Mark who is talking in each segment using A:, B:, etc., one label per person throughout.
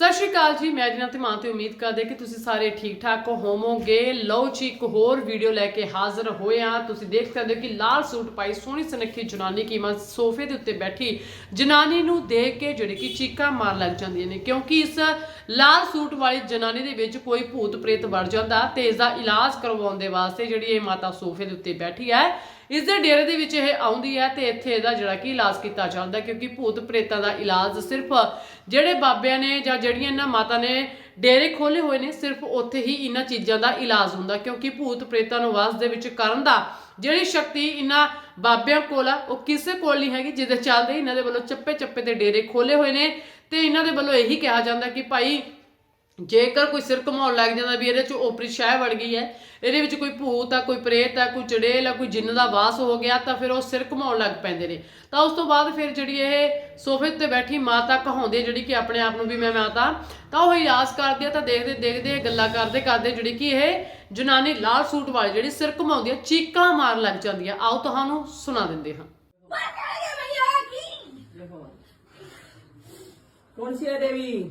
A: ਸਤਿ ਸ਼੍ਰੀ ਅਕਾਲ ਜੀ, ਮੈਂ ਜਨਾ ਤੇ ਮਾਂ ਤੇ ਉਮੀਦ ਕਰਦੇ ਕਿ ਤੁਸੀਂ ਸਾਰੇ ਠੀਕ ਠਾਕ ਹੋਵੋਗੇ। ਲਓ ਜੀ, ਇੱਕ ਹੋਰ ਵੀਡੀਓ ਲੈ ਕੇ ਹਾਜ਼ਰ ਹੋਏ ਆ ਤੁਸੀਂ ਦੇਖ ਸਕਦੇ ਹੋ ਕਿ ਲਾਲ ਸੂਟ ਪਾਈ ਸੋਹਣੀ ਸੁਨੱਖੀ ਜਨਾਨੀ ਕੀਮਤ ਸੋਫੇ ਦੇ ਉੱਤੇ ਬੈਠੀ ਜਨਾਨੀ ਨੂੰ ਦੇਖ ਕੇ ਜਿਹੜੀ ਕਿ ਚੀਕਾਂ ਮਾਰ ਲੱਗ ਜਾਂਦੀਆਂ ਨੇ। ਕਿਉਂਕਿ ਇਸ ਲਾਲ ਸੂਟ ਵਾਲੀ ਜਨਾਨੀ ਦੇ ਵਿੱਚ ਕੋਈ ਭੂਤ ਪ੍ਰੇਤ ਵੜ ਜਾਂਦਾ ਤੇ ਇਸ ਦਾ ਇਲਾਜ ਕਰਵਾਉਣ ਦੇ ਵਾਸਤੇ ਜਿਹੜੀ ਇਹ ਮਾਤਾ ਸੋਫੇ ਦੇ ਉੱਤੇ ਬੈਠੀ ਹੈ ਇਸ ਦੇ ਡੇਰੇ ਦੇ ਵਿੱਚ ਇਹ ਆਉਂਦੀ ਹੈ ਤੇ ਇੱਥੇ ਇਹਦਾ ਜਿਹੜਾ ਕਿ ਇਲਾਜ ਕੀਤਾ ਜਾਂਦਾ ਕਿਉਂਕਿ ਭੂਤ ਪ੍ਰੇਤਾਂ ਦਾ ਇਲਾਜ ਸਿਰਫ ਜਿਹੜੇ ਬਾਬਿਆਂ ਨੇ ਜਾਂ ਜਿਹੜੀਆਂ ਇਹਨਾਂ ਮਾਤਾ ਨੇ ਡੇਰੇ ਖੋਲੇ ਹੋਏ ਨੇ, ਸਿਰਫ ਉੱਥੇ ਹੀ ਇਹਨਾਂ ਚੀਜ਼ਾਂ ਦਾ ਇਲਾਜ ਹੁੰਦਾ ਕਿਉਂਕਿ ਭੂਤ ਪ੍ਰੇਤਾਂ ਨੂੰ ਵਾਸ ਦੇ ਵਿੱਚ ਕਰਨ ਦਾ ਜਿਹੜੀ ਸ਼ਕਤੀ ਇਹਨਾਂ ਬਾਬਿਆਂ ਕੋਲ ਆ, ਉਹ ਕਿਸੇ ਕੋਲ ਨਹੀਂ ਹੈਗੀ, ਜਿਹਦੇ ਚੱਲਦੇ ਇਹਨਾਂ ਦੇ ਵੱਲੋਂ ਚੱਪੇ ਚੱਪੇ ਤੇ ਡੇਰੇ ਖੋਲੇ ਹੋਏ ਨੇ ਤੇ ਇਹਨਾਂ ਦੇ ਵੱਲੋਂ ਇਹੀ ਕਿਹਾ ਜਾਂਦਾ ਕਿ ਭਾਈ ਜੇਕਰ ਕੋਈ ਸਿਰ ਘਮਾਉਣ ਲੱਗ ਜਾਂਦਾ ਵੀ ਇਹਦੇ ਚ ਓਪਰੀ ਸ਼ੈ ਵੜ ਗਈ ਹੈ ਇਹਦੇ ਵਿੱਚ ਕੋਈ ਭੂਤ ਆ ਕੋਈ ਪ੍ਰੇਤ ਆ ਕੋਈ ਚੜੇਲ ਆ ਕੋਈ ਜਿੰਨ ਦਾ ਵਾਸ ਹੋ ਗਿਆ ਤਾਂ ਫਿਰ ਉਹ ਸਿਰ ਘਮਾਉਣ ਲੱਗ ਪੈਂਦੇ ਨੇ। ਤਾਂ ਉਸ ਤੋਂ ਬਾਅਦ ਫਿਰ ਜਿਹੜੀ ਇਹ ਸੋਫੇ ਤੇ ਬੈਠੀ ਮਾਤਾ ਕਹਾਉਂਦੇ ਜਿਹੜੀ ਕਿ ਆਪਣੇ ਆਪ ਨੂੰ ਵੀ ਮੈਂ ਮਾਤਾ ਤਾਂ ਉਹ ਯਾਦ ਕਰਦੀ ਆ ਤਾਂ ਦੇਖਦੇ ਦੇਖਦੇ ਗੱਲਾਂ ਕਰਦੇ ਕਰਦੇ ਜਿਹੜੀ ਕਿ ਇਹ ਜਨਾਨੀ ਲਾਲ ਸੂਟ ਵਾਲੀ ਜਿਹੜੀ ਸਿਰ ਘਮਾਉਂਦੀ ਆ ਚੀਕਾਂ ਮਾਰਨ ਲੱਗ ਜਾਂਦੀ ਆ ਆਓ ਤੁਹਾਨੂੰ ਸੁਣਾ ਦਿੰਦੇ ਹਾਂ।
B: ਕੌਣ ਸੀ ਦੇਵੀ?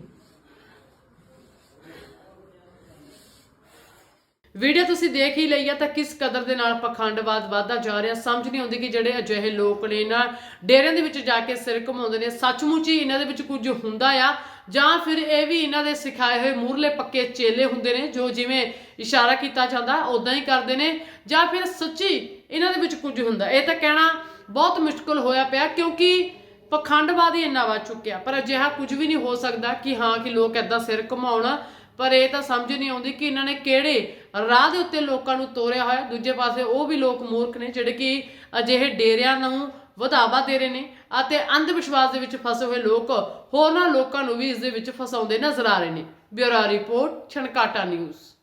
A: ਵੀਡੀਓ ਤੁਸੀਂ ਦੇਖ ਹੀ ਲਈ ਆ ਤਾਂ ਕਿਸ ਕਦਰ ਦੇ ਨਾਲ ਪਖੰਡਵਾਦ ਵਧਦਾ ਜਾ ਰਿਹਾ? ਸਮਝ ਨਹੀਂ ਆਉਂਦੀ ਕਿ ਜਿਹੜੇ ਅਜਿਹੇ ਲੋਕ ਨੇ ਇਹਨਾਂ ਡੇਰਿਆਂ ਦੇ ਵਿੱਚ ਜਾ ਕੇ ਸਿਰ ਘਮਾਉਂਦੇ ਨੇ। ਸੱਚਮੁੱਚ ਹੀ ਇਹਨਾਂ ਦੇ ਵਿੱਚ ਕੁਝ ਹੁੰਦਾ ਆ, ਜਾਂ ਫਿਰ ਇਹ ਵੀ ਇਹਨਾਂ ਦੇ ਸਿਖਾਏ ਹੋਏ ਮੂਰਲੇ ਪੱਕੇ ਚੇਲੇ ਹੁੰਦੇ ਨੇ, ਜੋ ਜਿਵੇਂ ਇਸ਼ਾਰਾ ਕੀਤਾ ਜਾਂਦਾ ਉਦਾਂ ਹੀ ਕਰਦੇ ਨੇ, ਜਾਂ ਫਿਰ ਸੱਚੀ ਇਹਨਾਂ ਦੇ ਵਿੱਚ ਕੁਝ ਹੁੰਦਾ। ਇਹ ਤਾਂ ਕਹਿਣਾ ਬਹੁਤ ਮੁਸ਼ਕਲ ਹੋਇਆ ਪਿਆ, ਕਿਉਂਕਿ ਪਖੰਡਵਾਦ ਹੀ ਇੰਨਾ ਵੱਧ ਚੁੱਕਿਆ। ਪਰ ਅਜਿਹਾ ਕੁਝ ਵੀ ਨਹੀਂ ਹੋ ਸਕਦਾ ਕਿ ਹਾਂ, ਕਿ ਲੋਕ ਐਦਾਂ ਸਿਰ ਘਮਾਉਣ ਪਰ ਇਹ ਤਾਂ ਸਮਝ ਨਹੀਂ ਆਉਂਦੀ ਕਿ ਇਹਨਾਂ ਨੇ ਕਿਹੜੇ ਰਾਹ ਦੇ ਉੱਤੇ ਲੋਕਾਂ ਨੂੰ ਤੋਰਿਆ ਹੋਇਆ। ਦੂਜੇ ਪਾਸੇ ਉਹ ਵੀ ਲੋਕ ਮੂਰਖ ਨੇ ਜਿਹੜੇ ਕਿ ਅਜਿਹੇ ਡੇਰਿਆਂ ਨੂੰ ਵਧਾਵਾ ਦੇ ਰਹੇ ਨੇ ਅਤੇ ਅੰਧ ਵਿਸ਼ਵਾਸ ਦੇ ਵਿੱਚ ਫਸੇ ਹੋਏ ਲੋਕ ਹੋਰਨਾਂ ਲੋਕਾਂ ਨੂੰ ਵੀ ਇਸ ਦੇ ਵਿੱਚ ਫਸਾਉਂਦੇ ਨਜ਼ਰ ਆ ਰਹੇ ਨੇ। Bureau report, Chhankata news.